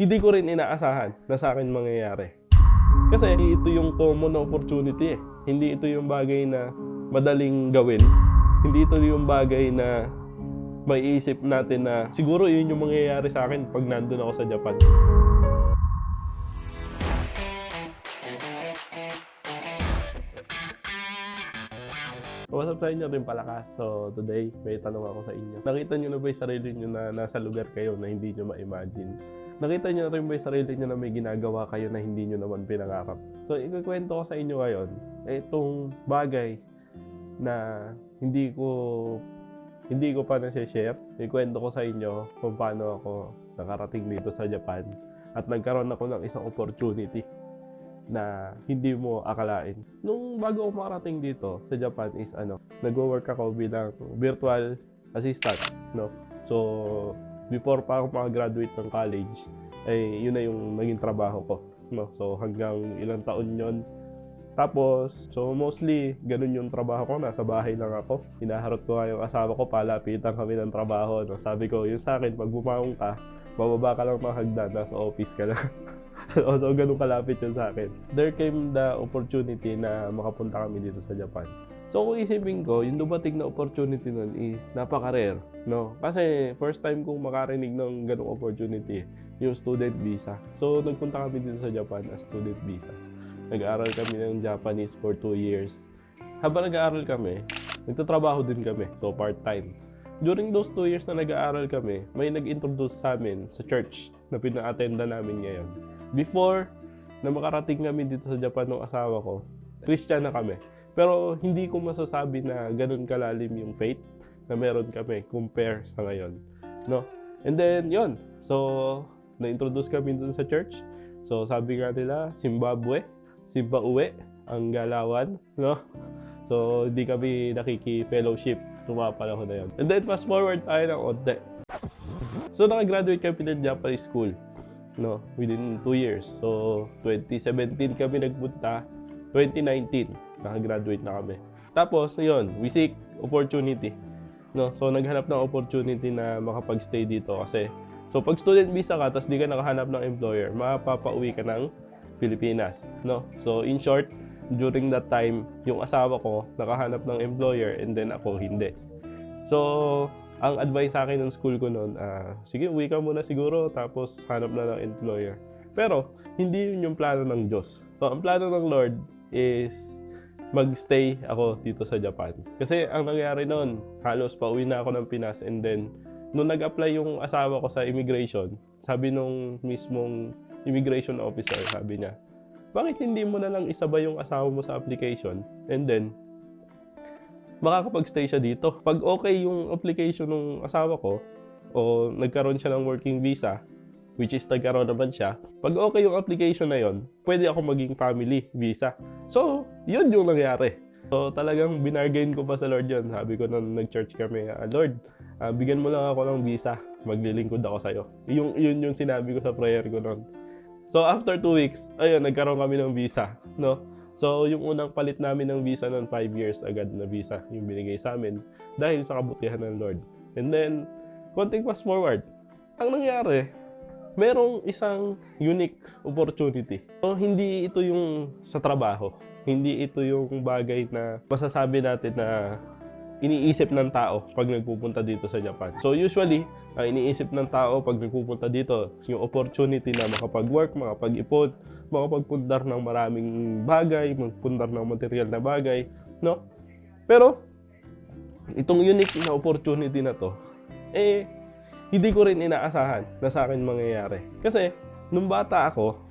hindi ko rin inaasahan na sa akin mangyayari. Kasi ito yung common opportunity eh. Hindi ito yung bagay na madaling gawin. Hindi ito yung bagay na maiisip natin na siguro yun yung mangyayari sa akin pag nandun ako sa Japan. What's up sa inyo rin palakas? So today, may tanong ako sa inyo. Nakita nyo na ba yung sarili nyo na nasa lugar kayo na hindi nyo ma-imagine? Nakita nyo na rin ba yung sarili nyo na may ginagawa kayo na hindi nyo naman pinangarap? So ikukwento ko sa inyo ngayon, itong bagay na hindi ko hindi ko pa na-share. Ikwento ko sa inyo kung paano ako nakarating dito sa Japan at nagkaroon ako ng isang opportunity na hindi mo akalain. Nung bago ako makarating dito sa Japan is ano, nagwo-work ako bilang virtual assistant, no? So, before pa ako makagraduate ng college, ay yun na yung naging trabaho ko, no? So, hanggang ilang taon yon tapos, so mostly, ganun yung trabaho ko. Nasa bahay lang ako. Hinaharot ko nga yung asawa ko, palapitan kami ng trabaho. No? Sabi ko, yun sa akin, pag bumangon ka, bababa ka lang ng hagdan, nasa office ka lang. so, ganun kalapit yun sa akin. There came the opportunity na makapunta kami dito sa Japan. So, kung isipin ko, yung dumating na opportunity nun is napaka-rare, no? Kasi first time kong makarinig ng ganung opportunity, yung student visa. So, nagpunta kami dito sa Japan as student visa. Nag-aaral kami ng Japanese for 2 years. Habang nag-aaral kami, nagtatrabaho din kami, so part-time. During those 2 years na nag-aaral kami, may nag-introduce sa amin sa church na pina-attenda namin ngayon. Before na makarating kami dito sa Japan ng asawa ko, Christian na kami. Pero hindi ko masasabi na ganun kalalim yung faith na meron kami compare sa ngayon. No? And then, yon So, na-introduce kami dun sa church. So, sabi nga nila, Zimbabwe, Simba uwi, ang galawan, no? So, hindi kami nakiki-fellowship nung mga panahon na yun. And then, fast forward tayo ng onte. So, nakagraduate kami ng Japanese school, no? Within 2 years. So, 2017 kami nagpunta, 2019, nakagraduate na kami. Tapos, yun, we seek opportunity. No? So, naghanap ng opportunity na makapag-stay dito kasi So, pag student visa ka, tapos di ka nakahanap ng employer, mapapauwi ka ng Pilipinas, no? So, in short, during that time, yung asawa ko nakahanap ng employer and then ako hindi. So, ang advice sa akin ng school ko noon, ah, sige, uwi ka muna siguro, tapos hanap na ng employer. Pero, hindi yun yung plano ng Diyos. So, ang plano ng Lord is magstay ako dito sa Japan. Kasi ang nangyari noon, halos pauwi na ako ng Pinas and then nung nag-apply yung asawa ko sa immigration, sabi nung mismong immigration officer, sabi niya, bakit hindi mo na lang isabay yung asawa mo sa application and then makakapag-stay siya dito. Pag okay yung application ng asawa ko o nagkaroon siya ng working visa, which is nagkaroon naman siya, pag okay yung application na yon, pwede ako maging family visa. So, yun yung nangyari. So, talagang binargain ko pa sa Lord yun. Sabi ko nung nag-church kami, "Ah, Lord, ah, bigyan mo lang ako ng visa. Maglilingkod ako sa'yo. Yung, yun yung sinabi ko sa prayer ko noon. So, after two weeks, ayun, nagkaroon kami ng visa. No? So, yung unang palit namin ng visa noon, 5 years agad na visa yung binigay sa amin dahil sa kabutihan ng Lord. And then, konting fast forward, ang nangyari, merong isang unique opportunity. So, hindi ito yung sa trabaho. Hindi ito yung bagay na masasabi natin na iniisip ng tao pag nagpupunta dito sa Japan. So usually, ang iniisip ng tao pag nagpupunta dito, yung opportunity na makapag-work, makapag-ipon, makapagpundar ng maraming bagay, magpundar ng material na bagay, no? Pero, itong unique na opportunity na to, eh, hindi ko rin inaasahan na sa akin mangyayari. Kasi, nung bata ako,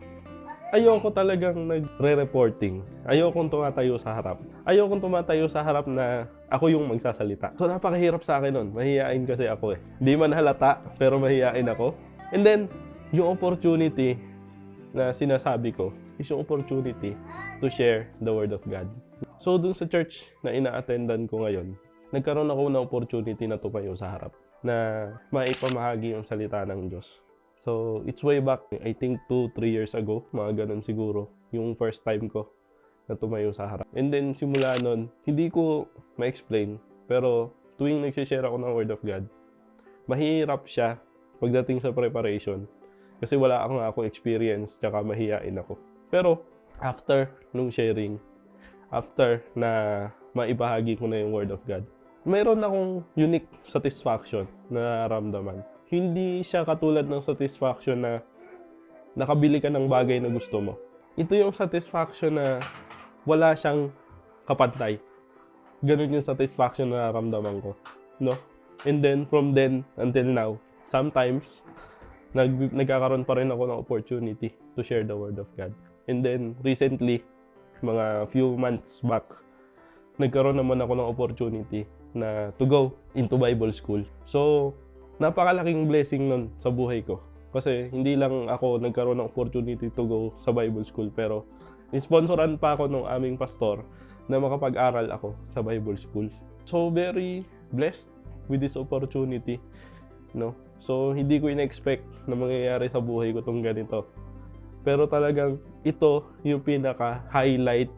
ayoko talagang nagre-reporting. Ayokong tumatayo sa harap. Ayokong tumatayo sa harap na ako yung magsasalita. So, napakahirap sa akin nun. Mahihain kasi ako eh. Hindi man halata, pero mahihain ako. And then, yung opportunity na sinasabi ko is yung opportunity to share the Word of God. So, dun sa church na ina-attendan ko ngayon, nagkaroon ako ng opportunity na tumayo sa harap na maipamahagi yung salita ng Diyos. So, it's way back, I think 2-3 years ago, mga ganun siguro, yung first time ko na tumayo sa harap. And then, simula nun, hindi ko ma-explain, pero tuwing nag-share ako ng Word of God, mahirap siya pagdating sa preparation. Kasi wala akong akong experience, tsaka mahihain ako. Pero, after nung sharing, after na maibahagi ko na yung Word of God, mayroon akong unique satisfaction na nararamdaman. Hindi siya katulad ng satisfaction na nakabili ka ng bagay na gusto mo. Ito yung satisfaction na wala siyang kapantay. Ganun yung satisfaction na nararamdaman ko. No? And then, from then until now, sometimes, nag nagkakaroon pa rin ako ng opportunity to share the Word of God. And then, recently, mga few months back, nagkaroon naman ako ng opportunity na to go into Bible school. So, napakalaking blessing nun sa buhay ko. Kasi hindi lang ako nagkaroon ng opportunity to go sa Bible school, pero sponsoran pa ako ng aming pastor na makapag-aral ako sa Bible school. So, very blessed with this opportunity. No? So, hindi ko in-expect na mangyayari sa buhay ko tong ganito. Pero talagang ito yung pinaka-highlight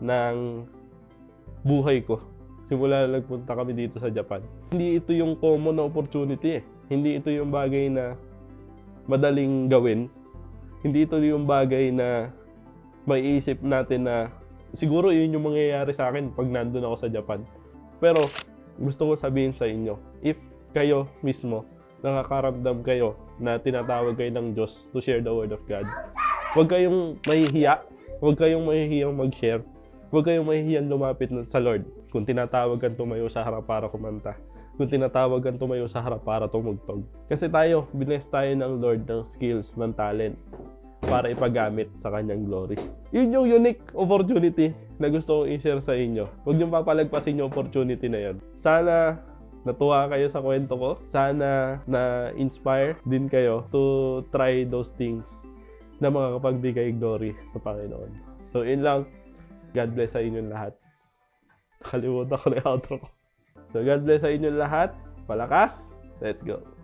ng buhay ko. Simula na nagpunta kami dito sa Japan. Hindi ito yung common na opportunity eh. Hindi ito yung bagay na madaling gawin. Hindi ito yung bagay na maiisip natin na siguro yun yung mangyayari sa akin pag nandun ako sa Japan. Pero gusto ko sabihin sa inyo, if kayo mismo nakakaramdam kayo na tinatawag kayo ng Diyos to share the Word of God, huwag kayong mahihiya, huwag kayong mahihiyang mag-share, huwag kayong mahihiyang lumapit sa Lord kung tinatawag kang tumayo sa harap para kumanta, kung tinatawag kang tumayo sa harap para tumugtog. Kasi tayo, biness tayo ng Lord ng skills, ng talent, para ipagamit sa kanyang glory. Yun yung unique opportunity na gusto kong i-share sa inyo. Huwag niyong papalagpasin yung opportunity na yun. Sana natuwa kayo sa kwento ko. Sana na-inspire din kayo to try those things na makakapagbigay glory sa Panginoon. So, yun lang. God bless sa inyong lahat. Nakalimutan ko na yung outro ko. So, God bless sa inyong lahat. Palakas. Let's go.